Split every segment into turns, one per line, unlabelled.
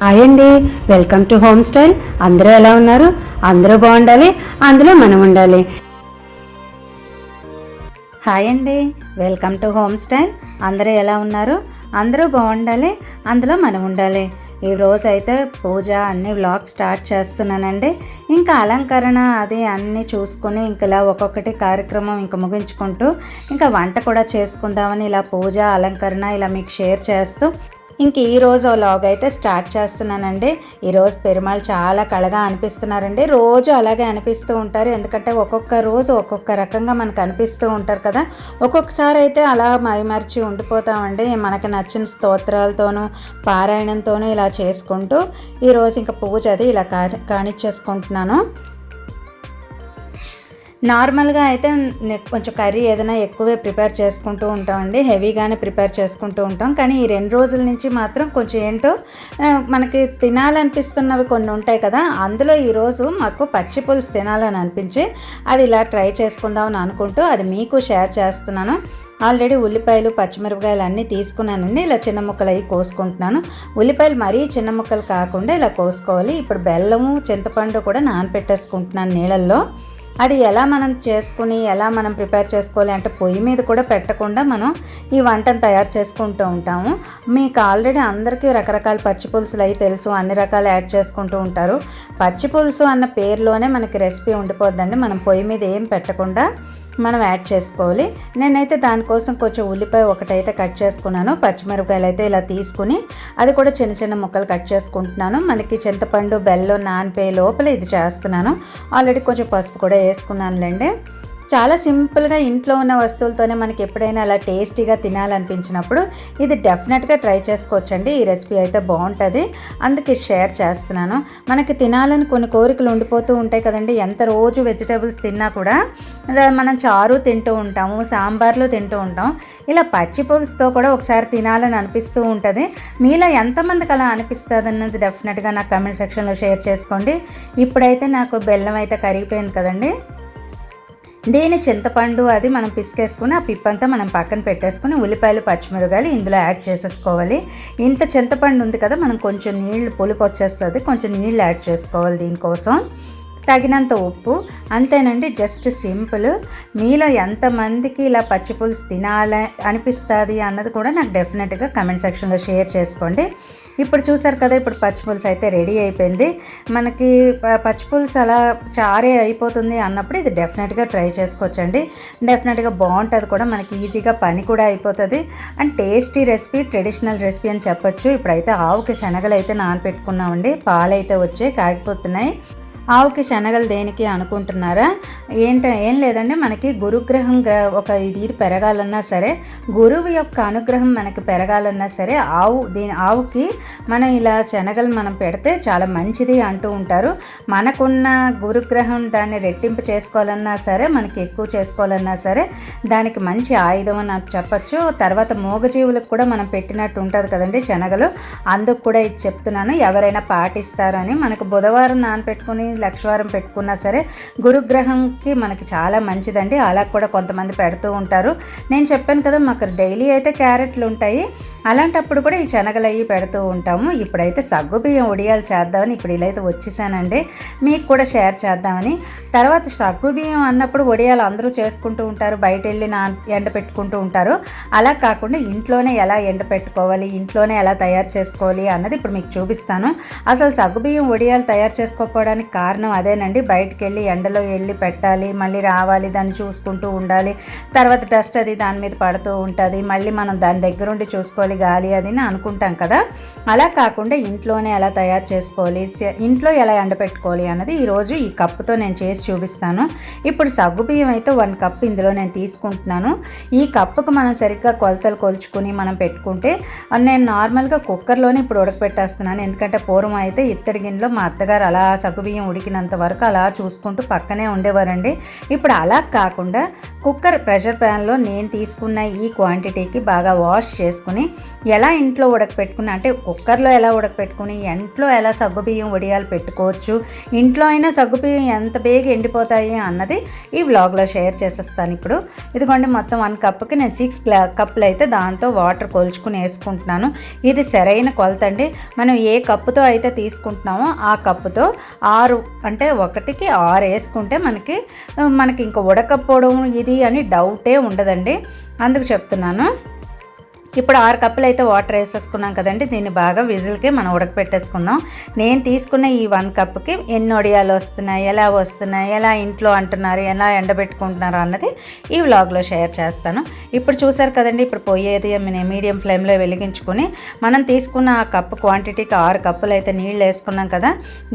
Hi అండి welcome to home style అందరూ ఎలా ఉన్నారు? అందరూ బాగుండాలి అందులో మనం ఉండాలి. హాయ్ అండి వెల్కమ్ టు హోమ్ స్టైల్ అందరూ ఎలా ఉన్నారు? అందరూ బాగుండాలి అందులో మనం ఉండాలి. ఈ రోజు అయితే పూజ అన్ని వ్లాగ్ స్టార్ట్ చేస్తున్నానండి. ఇంకా అలంకరణ అది అన్నీ చూసుకుని ఇంక ఇలా ఒక్కొక్కటి కార్యక్రమం ఇంకా ముగించుకుంటూ ఇంకా వంట కూడా చేసుకుందామని ఇలా పూజ అలంకరణ ఇలా మీకు షేర్ చేస్తూ ఇంక ఈరోజు లాగ్ అయితే స్టార్ట్ చేస్తున్నానండి. ఈరోజు పెరుమాళ్ళు చాలా కళగా అనిపిస్తున్నారండి. రోజు అలాగే అనిపిస్తూ ఉంటారు. ఎందుకంటే ఒక్కొక్క రోజు ఒక్కొక్క రకంగా మనకు అనిపిస్తూ ఉంటారు కదా. ఒక్కొక్కసారి అయితే అలా మైమరిచి ఉండిపోతామండి. మనకి నచ్చిన స్తోత్రాలతోనూ పారాయణంతోనూ ఇలా చేసుకుంటూ ఈరోజు ఇంకా పూజ అది ఇలా కాని కానిచ్చేసుకుంటున్నాను. నార్మల్గా అయితే కొంచెం కర్రీ ఏదైనా ఎక్కువే ప్రిపేర్ చేసుకుంటూ ఉంటామండి. హెవీగానే ప్రిపేర్ చేసుకుంటూ ఉంటాం. కానీ ఈ రెండు రోజుల నుంచి మాత్రం కొంచెం ఏంటో మనకి తినాలనిపిస్తున్నవి కొన్ని ఉంటాయి కదా అందులో ఈరోజు మాకు పచ్చి పులుసు తినాలని అనిపించి అది ఇలా ట్రై చేసుకుందామని అనుకుంటూ అది మీకు షేర్ చేస్తున్నాను. ఆల్రెడీ ఉల్లిపాయలు పచ్చిమిరపకాయలు అన్నీ తీసుకున్నానండి. ఇలా చిన్న ముక్కలు అవి కోసుకుంటున్నాను. ఉల్లిపాయలు మరీ చిన్న ముక్కలు కాకుండా ఇలా కోసుకోవాలి. ఇప్పుడు బెల్లము చింతపండు కూడా నానపెట్టేసుకుంటున్నాను నీళ్ళల్లో. అది ఎలా మనం చేసుకుని ఎలా మనం ప్రిపేర్ చేసుకోవాలి అంటే పొయ్యి మీద కూడా పెట్టకుండా మనం ఈ వంటను తయారు చేసుకుంటూ ఉంటాము. మీకు ఆల్రెడీ అందరికీ రకరకాల పచ్చి పులుసులు అవి తెలుసు అన్ని రకాలు యాడ్ చేసుకుంటూ ఉంటారు. పచ్చి పులుసు అన్న పేరులోనే మనకి రెసిపీ ఉండిపోద్దండి. మనం పొయ్యి మీద ఏం పెట్టకుండా మనం యాడ్ చేసుకోవాలి. నేనైతే దానికోసం కొంచెం ఉల్లిపాయ ఒకటైతే కట్ చేసుకున్నాను. పచ్చిమిరపకాయలు అయితే ఇలా తీసుకుని అది కూడా చిన్న చిన్న ముక్కలు కట్ చేసుకుంటున్నాను. మనకి చింతపండు బెల్లం నానిపోయే లోపల ఇది చేస్తున్నాను. ఆల్రెడీ కొంచెం పసుపు కూడా వేసుకున్నానులేండి. చాలా సింపుల్గా ఇంట్లో ఉన్న వస్తువులతోనే మనకి ఎప్పుడైనా అలా టేస్టీగా తినాలనిపించినప్పుడు ఇది డెఫినెట్గా ట్రై చేసుకోవచ్చండి. ఈ రెసిపీ అయితే బాగుంటుంది. అందుకే షేర్ చేస్తున్నాను. మనకి తినాలని కొన్ని కోరికలు ఉండిపోతూ ఉంటాయి కదండి. ఎంత రోజు వెజిటేబుల్స్ తిన్నా కూడా మనం చారు తింటూ ఉంటాము సాంబార్లు తింటూ ఉంటాం. ఇలా పచ్చి పులుసుతో కూడా ఒకసారి తినాలని అనిపిస్తూ ఉంటుంది. మీలో ఎంతమందికి అలా అనిపిస్తుంది అన్నది డెఫినెట్గా నాకు కమెంట్ సెక్షన్లో షేర్ చేసుకోండి. ఇప్పుడైతే నాకు బెల్లం అయితే కరిగిపోయింది కదండి. దీని చింతపండు అది మనం పిసికేసుకుని ఆ పిప్పంతా మనం పక్కన పెట్టేసుకుని ఉల్లిపాయలు పచ్చిమిరకాయలు ఇందులో యాడ్ చేసేసుకోవాలి. ఇంత చింతపండు ఉంది కదా మనం కొంచెం నీళ్ళు పులుపు వచ్చేస్తుంది కొంచెం నీళ్ళు యాడ్ చేసుకోవాలి దీనికోసం. తగినంత ఉప్పు అంతేనండి జస్ట్ సింపుల్ మీలో ఎంతమందికి ఇలా పచ్చి పులుసు తినాలి అనిపిస్తుంది అన్నది కూడా నాకు డెఫినెట్గా కమెంట్ సెక్షన్లో షేర్ చేసుకోండి. ఇప్పుడు చూసారు కదా ఇప్పుడు పచ్చిపులుసు అయితే రెడీ అయిపోయింది. మనకి పచ్చిపులుసు పచ్చి పులుసు అలా చారే అయిపోతుంది అన్నప్పుడు ఇది డెఫినెట్గా ట్రై చేసుకోవచ్చండి. డెఫినెట్గా బాగుంటుంది కూడా మనకి ఈజీగా పని కూడా అయిపోతుంది. And tasty recipe traditional recipe అని చెప్పొచ్చు. ఇప్పుడైతే ఆవుకి శనగలు అయితే నానపెట్టుకున్నామండి. పాలు అయితే వచ్చాయి కాగిపోతున్నాయి. ఆవుకి శనగలు దేనికి అనుకుంటున్నారా? ఏంట ఏం లేదండి మనకి గురుగ్రహం ఒక ఇది పెరగాలన్నా సరే గురువు యొక్క అనుగ్రహం మనకి పెరగాలన్నా సరే ఆవు దీని ఆవుకి మనం ఇలా శనగలు మనం పెడితే చాలా మంచిది అంటూ ఉంటారు. మనకున్న గురుగ్రహం దాన్ని రెట్టింపు చేసుకోవాలన్నా సరే మనకి ఎక్కువ చేసుకోవాలన్నా సరే దానికి మంచి ఆయుధం అని చెప్పచ్చు. తర్వాత మూగజీవులకు కూడా మనం పెట్టినట్టు ఉంటుంది కదండి శనగలు. అందుకు కూడా ఇది చెప్తున్నాను ఎవరైనా పాటిస్తారని. మనకు బుధవారం నానపెట్టుకుని లక్షవారం పెట్టుకున్నా సరే గురుగ్రహంకి మనకి చాలా మంచిదండి. అలా కూడా కొంతమంది పెడుతూ ఉంటారు. నేను చెప్పాను కదా మాకు డైలీ అయితే క్యారెట్లు ఉంటాయి. అలాంటప్పుడు కూడా ఈ శనగలు అవి పెడుతూ ఉంటాము. ఇప్పుడైతే సగ్గుబియ్యం ఉడియాలు చేద్దామని ఇప్పుడు ఇలా అయితే వచ్చేసానండి. మీకు కూడా షేర్ చేద్దామని. తర్వాత సగ్గుబియ్యం అన్నప్పుడు వడియాలు అందరూ చేసుకుంటూ ఉంటారు. బయట వెళ్ళి నా ఎండ పెట్టుకుంటూ ఉంటారు. అలా కాకుండా ఇంట్లోనే ఎలా ఎండ పెట్టుకోవాలి ఇంట్లోనే ఎలా తయారు చేసుకోవాలి అన్నది ఇప్పుడు మీకు చూపిస్తాను. అసలు సగ్గుబియ్యం వడియాలు తయారు చేసుకోకపోవడానికి కారణం అదేనండి. బయటకు వెళ్ళి ఎండలో వెళ్ళి పెట్టాలి మళ్ళీ రావాలి దాన్ని చూసుకుంటూ ఉండాలి. తర్వాత డస్ట్ అది దాని మీద పడుతూ ఉంటుంది. మళ్ళీ మనం దాని దగ్గరుండి చూసుకోవాలి. గాలి అది అని అనుకుంటాం కదా. అలా కాకుండా ఇంట్లోనే ఎలా తయారు చేసుకోవాలి ఇంట్లో ఎలా ఎండపెట్టుకోవాలి అన్నది ఈరోజు ఈ కప్పుతో నేను చేసి చూపిస్తాను. ఇప్పుడు సగ్గు బియ్యం అయితే వన్ కప్ ఇందులో నేను తీసుకుంటున్నాను. ఈ కప్పుకు మనం సరిగ్గా కొలతలు కొలుచుకుని మనం పెట్టుకుంటే నేను నార్మల్గా కుక్కర్లోనే ఇప్పుడు ఉడకపెట్టేస్తున్నాను. ఎందుకంటే పూర్వం అయితే ఇత్తడి గిన్నెలో మా అత్తగారు అలా సగ్గు బియ్యం ఉడికినంత వరకు అలా చూసుకుంటూ పక్కనే ఉండేవారండి. ఇప్పుడు అలా కాకుండా కుక్కర్ ప్రెషర్ ప్యాన్లో నేను తీసుకున్న ఈ క్వాంటిటీకి బాగా వాష్ చేసుకుని ఎలా ఇంట్లో ఉడకపెట్టుకుని అంటే కుక్కర్లో ఎలా ఉడకపెట్టుకుని ఇంట్లో ఎలా సగ్గుబియ్యం వడియాలు పెట్టుకోవచ్చు ఇంట్లో అయినా సగ్గుబియ్యం ఎంత బేగి ఎండిపోతాయి అన్నది ఈ వ్లాగ్లో షేర్ చేసేస్తాను ఇప్పుడు. ఇదిగోండి మొత్తం వన్ కప్కి నేను సిక్స్ గ్లా కప్పులు అయితే దాంతో వాటర్ కొలుచుకుని వేసుకుంటున్నాను. ఇది సరైన కొలత అండి. మనం ఏ కప్పుతో అయితే తీసుకుంటున్నామో ఆ కప్పుతో ఆరు అంటే ఒకటికి ఆరు వేసుకుంటే మనకి మనకి ఇంకా ఉడకపోవడం ఇది అని డౌటే ఉండదండి. అందుకు చెప్తున్నాను. ఇప్పుడు ఆరు కప్పులు అయితే వాటర్ వేసేసుకున్నాం కదండి. దీన్ని బాగా విజిల్కి మనం ఉడకపెట్టేసుకుందాం. నేను తీసుకున్న ఈ వన్ కప్కి ఎన్ని ఒడియాలు వస్తున్నాయి ఎలా వస్తున్నాయి ఎలా ఇంట్లో అంటున్నారు ఎలా ఎండబెట్టుకుంటున్నారు అన్నది ఈ వ్లాగ్లో షేర్ చేస్తాను. ఇప్పుడు చూసారు కదండి ఇప్పుడు పోయేది నేను మీడియం ఫ్లేమ్లో వెలిగించుకొని మనం తీసుకున్న ఆ కప్పు క్వాంటిటీకి ఆరు కప్పులు అయితే నీళ్ళు వేసుకున్నాం కదా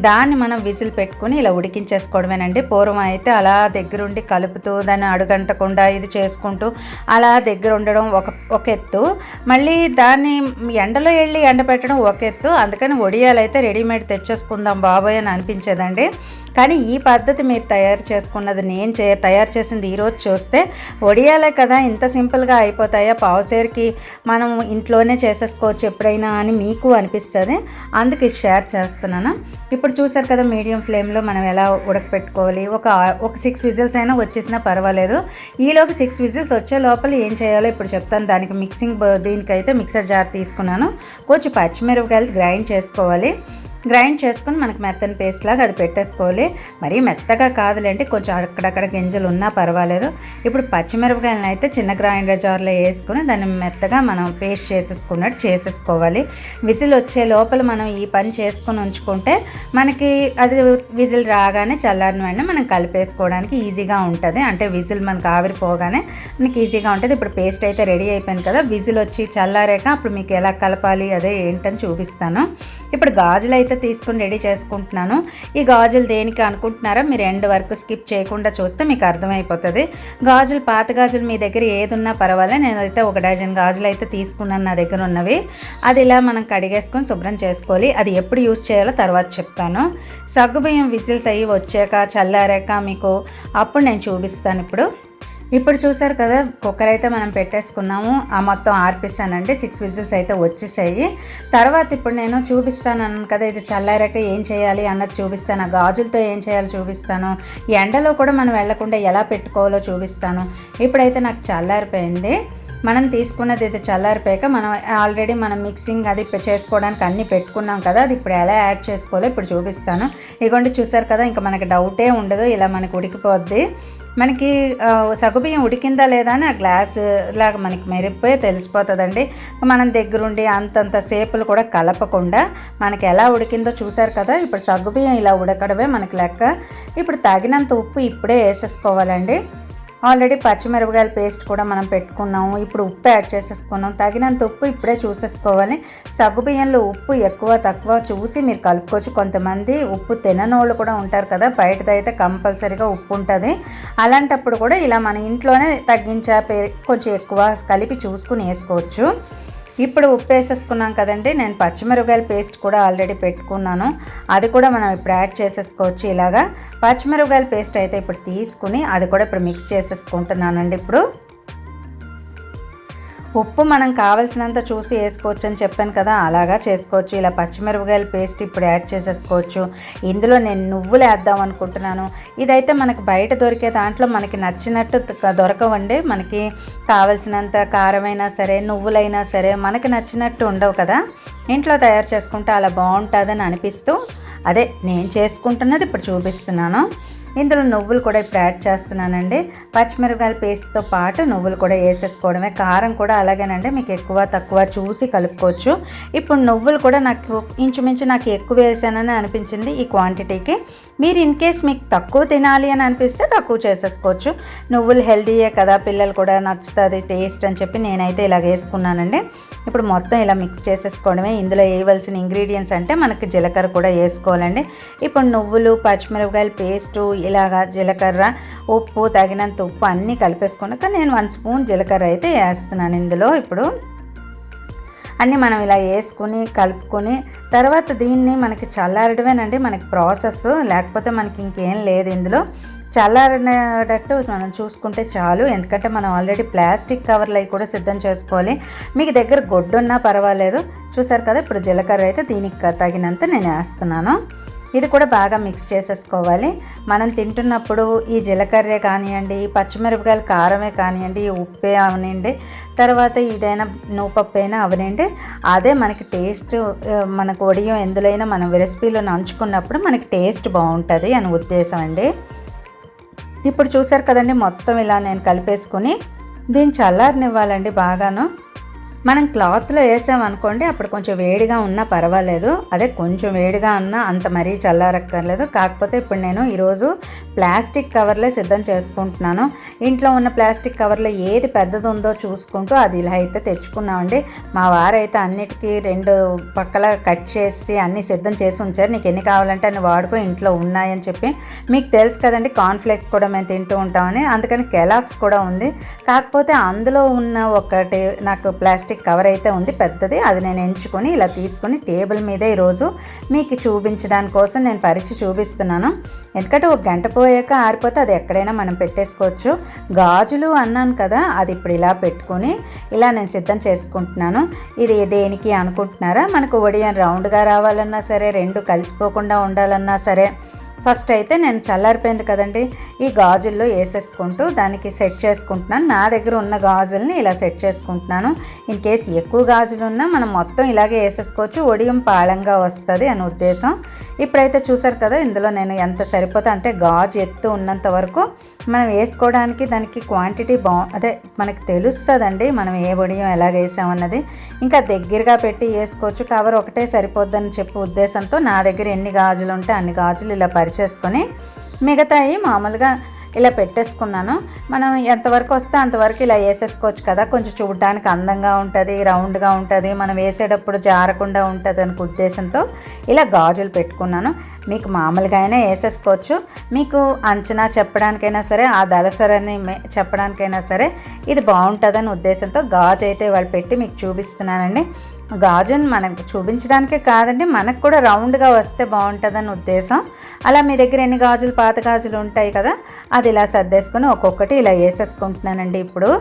దాన్ని మనం విజిల్ పెట్టుకుని ఇలా ఉడికించేసుకోవడమేనండి. పూర్వం అయితే అలా దగ్గరుండి కలుపుతూ దాన్ని అడుగంటకుండా ఇది చేసుకుంటూ అలా దగ్గర ఉండడం ఒక ఒక ఎత్తు. మళ్ళీ దాన్ని ఎండలో వెళ్ళి ఎండబెట్టడం ఒక ఎత్తు. అందుకని ఒడియాలు అయితే రెడీమేడ్ తెచ్చేసుకుందాం బాబాయ్ అని అనిపించేదండి. కానీ ఈ పద్ధతి మీరు తయారు చేసుకున్నది నేను చే తయారు చేసింది ఈరోజు చూస్తే ఒడియాలే కదా ఇంత సింపుల్గా అయిపోతాయా? పావుసేరికి మనం ఇంట్లోనే చేసేసుకోవచ్చు ఎప్పుడైనా అని మీకు అనిపిస్తుంది. అందుకు ఇది షేర్ చేస్తున్నాను. ఇప్పుడు చూసారు కదా మీడియం ఫ్లేమ్లో మనం ఎలా ఉడకపెట్టుకోవాలి? ఒక ఒక సిక్స్ విజిల్స్ అయినా వచ్చేసినా పర్వాలేదు. ఈలోపు సిక్స్ విజిల్స్ వచ్చే లోపల ఏం చేయాలో ఇప్పుడు చెప్తాను. దానికి మిక్సింగ్ దీనికైతే మిక్సర్ జార్ తీసుకున్నాను. కొంచెం పచ్చిమిరపకాయలు గ్రైండ్ చేసుకోవాలి. గ్రైండ్ చేసుకుని మనకి మెత్తని పేస్ట్ లాగా అది పెట్టేసుకోవాలి. మరీ మెత్తగా కాదులేండి కొంచెం అక్కడక్కడ గింజలు ఉన్నా పర్వాలేదు. ఇప్పుడు పచ్చిమిరపకాయలను అయితే చిన్న గ్రైండర్ జార్లో వేసుకుని దాన్ని మెత్తగా మనం పేస్ట్ చేసేసుకున్నట్టు చేసేసుకోవాలి. విజిల్ వచ్చే లోపల మనం ఈ పని చేసుకొని ఉంచుకుంటే మనకి అది విజిల్ రాగానే చల్లారిన వెంటనే మనం కలిపేసుకోవడానికి ఈజీగా ఉంటుంది. అంటే విజిల్ మనకు ఆవిరిపోగానే మనకి ఈజీగా ఉంటుంది. ఇప్పుడు పేస్ట్ అయితే రెడీ అయిపోయింది కదా విజిల్ వచ్చి చల్లారాక అప్పుడు మీకు ఎలా కలపాలి అదే ఏంటని చూపిస్తాను. ఇప్పుడు గాజులు అయితే తీసుకుని రెడీ చేసుకుంటున్నాను. ఈ గాజులు దేనికి అనుకుంటున్నారో మీరు ఎండ్ వరకు స్కిప్ చేయకుండా చూస్తే మీకు అర్థమైపోతుంది. గాజులు పాత గాజులు మీ దగ్గర ఏది ఉన్నా పర్వాలేదు నేనైతే ఒక డజన్ గాజులు అయితే తీసుకున్నాను నా దగ్గర ఉన్నవి. అది ఇలా మనం కడిగేసుకొని శుభ్రం చేసుకోవాలి. అది ఎప్పుడు యూస్ చేయాలో తర్వాత చెప్తాను. సగ్గుబియ్యం విజిల్స్ అయ్యి వచ్చాక చల్లారాక మీకు అప్పుడు నేను చూపిస్తాను ఇప్పుడు. ఇప్పుడు చూసారు కదా కుక్కర్ అయితే మనం పెట్టేసుకున్నాము. ఆ మొత్తం ఆర్పిస్తానండి సిక్స్ విజిల్స్ అయితే వచ్చేసాయి. తర్వాత ఇప్పుడు నేను చూపిస్తాను అన్నాను కదా ఇది చల్లారాక ఏం చేయాలి అన్నది చూపిస్తాను. గాజులతో ఏం చేయాలో చూపిస్తాను. ఎండలో కూడా మనం వెళ్ళకుండా ఎలా పెట్టుకోవాలో చూపిస్తాను. ఇప్పుడైతే నాకు చల్లారిపోయింది. మనం తీసుకున్నది అయితే చల్లారిపోయాక మనం ఆల్రెడీ మనం మిక్సింగ్ అది చేసుకోవడానికి అన్నీ పెట్టుకున్నాం కదా అది ఇప్పుడు ఎలా యాడ్ చేసుకోవాలో ఇప్పుడు చూపిస్తాను. ఇగోండి చూసారు కదా ఇంకా మనకి డౌటే ఉండదు ఇలా మనకి ఉడికిపోద్ది. మనకి సగుబియ్యం ఉడికిందా లేదా అని ఆ గ్లాస్ లాగా మనకి మెరిపోయి తెలిసిపోతుందండి. మనం దగ్గరుండి అంతంత సేపులు కూడా కలపకుండా మనకి ఎలా ఉడికిందో చూసారు కదా ఇప్పుడు సగ్గుబియ్యం ఇలా ఉడకడమే మనకి లెక్క. ఇప్పుడు తగినంత ఉప్పు ఇప్పుడే వేసేసుకోవాలండి. ఆల్రెడీ పచ్చిమిరపకాయల పేస్ట్ కూడా మనం పెట్టుకున్నాము. ఇప్పుడు ఉప్పు యాడ్ చేసేసుకున్నాం. తగినంత ఉప్పు ఇప్పుడే చూసేసుకోవాలి. సగ్గుబియ్యంలో ఉప్పు ఎక్కువ తక్కువ చూసి మీరు కలుపుకోవచ్చు. కొంతమంది ఉప్పు తిననోళ్ళు కూడా ఉంటారు కదా బయటదైతే కంపల్సరీగా ఉప్పు ఉంటుంది. అలాంటప్పుడు కూడా ఇలా మన ఇంట్లోనే తగ్గించా కొంచెం ఎక్కువ కలిపి చూసుకుని వేసుకోవచ్చు. ఇప్పుడు ఉప్పు వేసేసుకున్నాం కదండి. నేను పచ్చిమిరపకాయల పేస్ట్ కూడా ఆల్రెడీ పెట్టుకున్నాను. అది కూడా మనం ఇప్పుడు యాడ్ చేసేసుకోవచ్చు ఇలాగా. పచ్చిమిరపకాయల పేస్ట్ అయితే ఇప్పుడు తీసుకుని అది కూడా ఇప్పుడు మిక్స్ చేసేసుకుంటున్నానండి ఇప్పుడు. ఉప్పు మనం కావలసినంత చూసి వేసుకోవచ్చు అని చెప్పాను కదా అలాగా చేసుకోవచ్చు. ఇలా పచ్చిమిరపకాయల పేస్ట్ ఇప్పుడు యాడ్ చేసేసుకోవచ్చు. ఇందులో నేను నువ్వులు వేద్దాం అనుకుంటున్నాను. ఇదైతే మనకి బయట దొరికే దాంట్లో మనకి నచ్చినట్టు దొరకవండి. మనకి కావలసినంత కారమైనా సరే నువ్వులైనా సరే మనకి నచ్చినట్టు ఉండవు కదా. ఇంట్లో తయారు చేసుకుంటే అలా బాగుంటుందని అనిపిస్తూ అదే నేను చేసుకుంటున్నది ఇప్పుడు చూపిస్తున్నాను. ఇందులో నువ్వులు కూడా ఇప్పుడు యాడ్ చేస్తున్నానండి. పచ్చిమిరపకాయల పేస్ట్తో పాటు నువ్వులు కూడా వేసేసుకోవడమే. కారం కూడా అలాగేనండి. మీకు ఎక్కువ తక్కువ చూసి కలుపుకోవచ్చు. ఇప్పుడు నువ్వులు కూడా నాకు ఇంచుమించు నాకు ఎక్కువ వేసానని అనిపించింది ఈ క్వాంటిటీకి మీరు ఇన్ కేస్ మీకు తక్కువ తినాలి అని అనిపిస్తే తక్కువ చేసేసుకోవచ్చు. నువ్వులు హెల్తీయే కదా పిల్లలు కూడా నచ్చుతుంది టేస్ట్ అని చెప్పి నేనైతే ఇలా వేసుకున్నానండి. ఇప్పుడు మొత్తం ఇలా మిక్స్ చేసేసుకోవడమే. ఇందులో వేయవలసిన ఇంగ్రీడియంట్స్ అంటే మనకి జీలకర్ర కూడా వేసుకోవాలండి. ఇప్పుడు నువ్వులు పచ్చిమిరపకాయల పేస్టు ఇలాగా జీలకర్ర ఉప్పు తగినంత ఉప్పు అన్నీ కలిపేసుకున్నాక నేను వన్ స్పూన్ జీలకర్ర అయితే వేస్తున్నాను ఇందులో ఇప్పుడు. అన్నీ మనం ఇలా వేసుకుని కలుపుకొని తర్వాత దీన్ని మనకి చల్లారడమేనండి మనకి ప్రాసెస్ లేకపోతే మనకి ఇంకేం లేదు ఇందులో. చల్లారనేటట్టు మనం చూసుకుంటే చాలు ఎందుకంటే మనం ఆల్రెడీ ప్లాస్టిక్ కవర్లు అవి కూడా సిద్ధం చేసుకోవాలి. మీకు దగ్గర గొడ్డున్నా పర్వాలేదు చూసారు కదా ఇప్పుడు జీలకర్ర అయితే దీనికి తగినంత నేను వేస్తున్నాను. ఇది కూడా బాగా మిక్స్ చేసేసుకోవాలి. మనం తింటున్నప్పుడు ఈ జీలకర్రే కానివ్వండి ఈ పచ్చిమిరపకాయలు కారమే కానివ్వండి ఈ ఉప్పే అవనండి తర్వాత ఇదైనా నూపప్పు అయినా అవనండి అదే మనకి టేస్ట్ మనకు ఒడియం ఎందులైనా మనం రెసిపీలో నంచుకున్నప్పుడు మనకి టేస్ట్ బాగుంటుంది అని ఉద్దేశం అండి. ఇప్పుడు చూసారు కదండి మొత్తం ఇలా నేను కలిపేసుకొని దీన్ని చల్లారనివ్వాలండి బాగాను. మనం క్లాత్లో వేసామనుకోండి అప్పుడు కొంచెం వేడిగా ఉన్నా పర్వాలేదు. అదే కొంచెం వేడిగా ఉన్నా అంత మరీ చల్లారక్కర్లేదు. కాకపోతే ఇప్పుడు నేను ఈరోజు ప్లాస్టిక్ కవర్లే సిద్ధం చేసుకుంటున్నాను. ఇంట్లో ఉన్న ప్లాస్టిక్ కవర్లో ఏది పెద్దది ఉందో చూసుకుంటూ అది ఇలా అయితే తెచ్చుకున్నామండి. మా వారైతే అన్నిటికీ రెండు పక్కల కట్ చేసి అన్నీ సిద్ధం చేసి ఉంచారు. నీకు ఎన్ని కావాలంటే అన్ని వాడుకో ఇంట్లో ఉన్నాయని చెప్పి. మీకు తెలుసు కదండి కార్న్ఫ్లేక్స్ కూడా మేము తింటూ ఉంటామని. అందుకని కెలాక్స్ కూడా ఉంది. కాకపోతే అందులో ఉన్న ఒకటి నాకు ప్లాస్టిక్ ప్లాస్టిక్ కవర్ అయితే ఉంది పెద్దది. అది నేను ఎంచుకొని ఇలా తీసుకొని టేబుల్ మీదే ఈరోజు మీకు చూపించడానికి కోసం నేను పరిచి చూపిస్తున్నాను. ఎందుకంటే ఒక గంట పోయాక ఆరిపోతే అది ఎక్కడైనా మనం పెట్టేసుకోవచ్చు. గాజులు అన్నాను కదా అది ఇప్పుడు ఇలా పెట్టుకొని ఇలా నేను సిద్ధం చేసుకుంటున్నాను. ఇది దేనికి అనుకుంటున్నారా? మనకు ఒడియన్ రౌండ్గా రావాలన్నా సరే రెండు కలిసిపోకుండా ఉండాలన్నా సరే ఫస్ట్ అయితే నేను చల్లారిపోయింది కదండి. ఈ గాజుల్లో వేసేసుకుంటూ దానికి సెట్ చేసుకుంటున్నాను. నా దగ్గర ఉన్న గాజుల్ని ఇలా సెట్ చేసుకుంటున్నాను. ఇన్ కేస్ ఎక్కువ గాజులు ఉన్నా మనం మొత్తం ఇలాగే వేసేసుకోవచ్చు. ఒడియం పాళంగా వస్తుంది అని ఉద్దేశం. ఇప్పుడైతే చూసారు కదా ఇందులో నేను ఎంత సరిపోతా అంటే గాజు ఎత్తు ఉన్నంత వరకు మనం వేసుకోవడానికి దానికి క్వాంటిటీ బా అదే మనకి తెలుస్తుందండి మనం ఏ వడియం ఎలాగ వేసామన్నది. ఇంకా దగ్గరగా పెట్టి వేసుకోవచ్చు. కవర్ ఒకటే సరిపోద్దని చెప్పే ఉద్దేశంతో నా దగ్గర ఎన్ని గాజులు ఉంటే అన్ని గాజులు ఇలా పరి చేసుకొని మిగతాయి మామూలుగా ఇలా పెట్టేసుకున్నాను. మనం ఎంతవరకు వస్తే అంతవరకు ఇలా వేసేసుకోవచ్చు కదా. కొంచెం చూడడానికి అందంగా ఉంటుంది రౌండ్గా ఉంటుంది. మనం వేసేటప్పుడు జారకుండా ఉంటుంది అనే ఉద్దేశంతో ఇలా గాజులు పెట్టుకున్నాను. మీకు మామూలుగా అయినా వేసేసుకోవచ్చు. మీకు అంచనా చెప్పడానికైనా సరే ఆ దళసరని చెప్పడానికైనా సరే ఇది బాగుంటుందని ఉద్దేశంతో గాజు అయితే వాళ్ళు పెట్టి మీకు చూపిస్తున్నానండి. గాజుని మనకు చూపించడానికే కాదండి మనకు కూడా రౌండ్గా వస్తే బాగుంటుందని ఉద్దేశం. అలా మీ దగ్గర ఎన్ని గాజులు పాత గాజులు ఉంటాయి కదా అది ఇలా సర్దేసుకొని ఒక్కొక్కటి ఇలా వేసేసుకుంటున్నానండి ఇప్పుడు.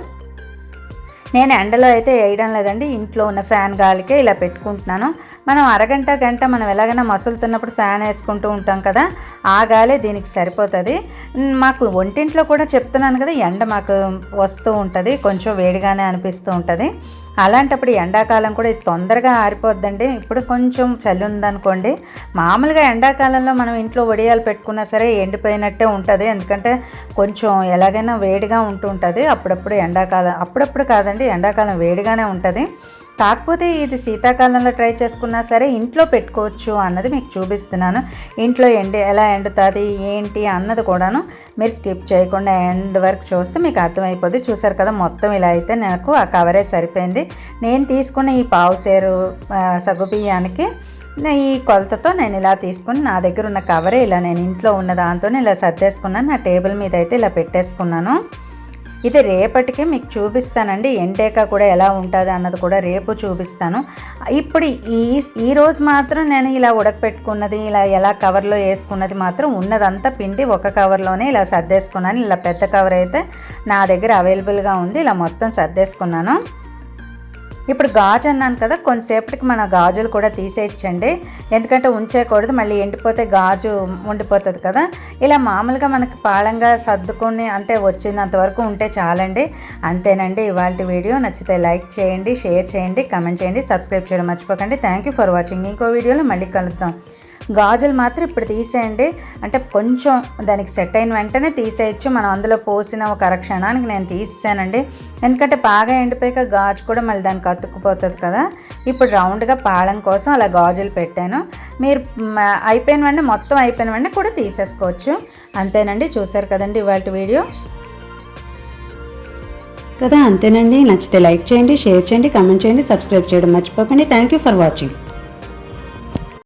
నేను ఎండలో అయితే వేయడం లేదండి ఇంట్లో ఉన్న ఫ్యాన్ గాలికే ఇలా పెట్టుకుంటున్నాను. మనం అరగంట గంట మనం ఎలాగైనా మసులుతున్నప్పుడు ఫ్యాన్ వేసుకుంటూ ఉంటాం కదా ఆ గాలే దీనికి సరిపోతుంది. మాకు ఒంటింట్లో కూడా చెప్తున్నాను కదా ఎండ మాకు వస్తూ ఉంటుంది కొంచెం వేడిగానే అనిపిస్తూ ఉంటుంది. అలాంటప్పుడు ఎండాకాలం కూడా ఇది తొందరగా ఆరిపోద్దండి. ఇప్పుడు కొంచెం చలి ఉందనుకోండి. మామూలుగా ఎండాకాలంలో మనం ఇంట్లో వడియాలు పెట్టుకున్నా సరే ఎండిపోయినట్టే ఉంటుంది. ఎందుకంటే కొంచెం ఎలాగైనా వేడిగా ఉంటుంటుంది అప్పుడప్పుడు ఎండాకాలం అప్పుడప్పుడు కాదండి ఎండాకాలం వేడిగానే ఉంటుంది. కాకపోతే ఇది శీతాకాలంలో ట్రై చేసుకున్నా సరే ఇంట్లో పెట్టుకోవచ్చు అన్నది మీకు చూపిస్తున్నాను. ఇంట్లో ఎండి ఎలా ఎండుతుంది ఏంటి అన్నది కూడాను మీరు స్కిప్ చేయకుండా ఎండ్ వరకు చూస్తే మీకు అర్థమైపోద్ది. చూసారు కదా మొత్తం ఇలా అయితే నాకు ఆ కవరే సరిపోయింది. నేను తీసుకున్న ఈ పావు సేరు సగ్గుబియ్యానికి ఈ కొలతతో నేను ఇలా తీసుకుని నా దగ్గర ఉన్న కవరే ఇలా నేను ఇంట్లో ఉన్న దాంతో ఇలా సర్దేసుకున్నాను. నా టేబుల్ మీద అయితే ఇలా పెట్టేసుకున్నాను. ఇది రేపటికి మీకు చూపిస్తానండి. ఎంటేకా కూడా ఎలా ఉంటుంది అన్నది కూడా రేపు చూపిస్తాను. ఇప్పుడు ఈ ఈరోజు మాత్రం నేను ఇలా ఉడకపెట్టుకున్నది ఇలా ఎలా కవర్లో వేసుకున్నది మాత్రం ఉన్నదంతా పిండి ఒక కవర్లోనే ఇలా సర్దేసుకున్నాను. ఇలా పెద్ద కవర్ అయితే నా దగ్గర అవైలబుల్గా ఉంది. ఇలా మొత్తం సర్దేసుకున్నాను. ఇప్పుడు గాజు అన్నాను కదా కొంతసేపటికి మన గాజులు కూడా తీసేయచ్చండి. ఎందుకంటే ఉంచేయకూడదు మళ్ళీ ఎండిపోతే గాజు ఉండిపోతుంది కదా. ఇలా మామూలుగా మనకి పాళంగా సర్దుకొని అంటే వచ్చినంత వరకు ఉంటే చాలండి. అంతేనండి ఇవాళ వీడియో. నచ్చితే లైక్ చేయండి షేర్ చేయండి కమెంట్ చేయండి సబ్స్క్రైబ్ చేయడం మర్చిపోకండి. థ్యాంక్ యూ ఫర్ వాచింగ్ ఇంకో వీడియోలో మళ్ళీ కలుద్దాం. గాజులు మాత్రం ఇప్పుడు తీసేయండి. అంటే కొంచెం దానికి సెట్ అయిన వెంటనే తీసేయచ్చు. మనం అందులో పోసిన ఒక అరక్షణానికి నేను తీసేసానండి. ఎందుకంటే బాగా ఎండిపోయాక గాజు కూడా మళ్ళీ దానికి అతుక్కుపోతుంది కదా. ఇప్పుడు రౌండ్గా పాళం కోసం అలా గాజులు పెట్టాను. మీరు అయిపోయిన వెంటనే మొత్తం అయిపోయిన వెంటనే కూడా తీసేసుకోవచ్చు. అంతేనండి చూసారు కదండి ఇవాళ వీడియో.
కదా అంతేనండి. నచ్చితే లైక్ చేయండి షేర్ చేయండి కమెంట్ చేయండి సబ్స్క్రైబ్ చేయడం మర్చిపోకండి. Thank you for watching.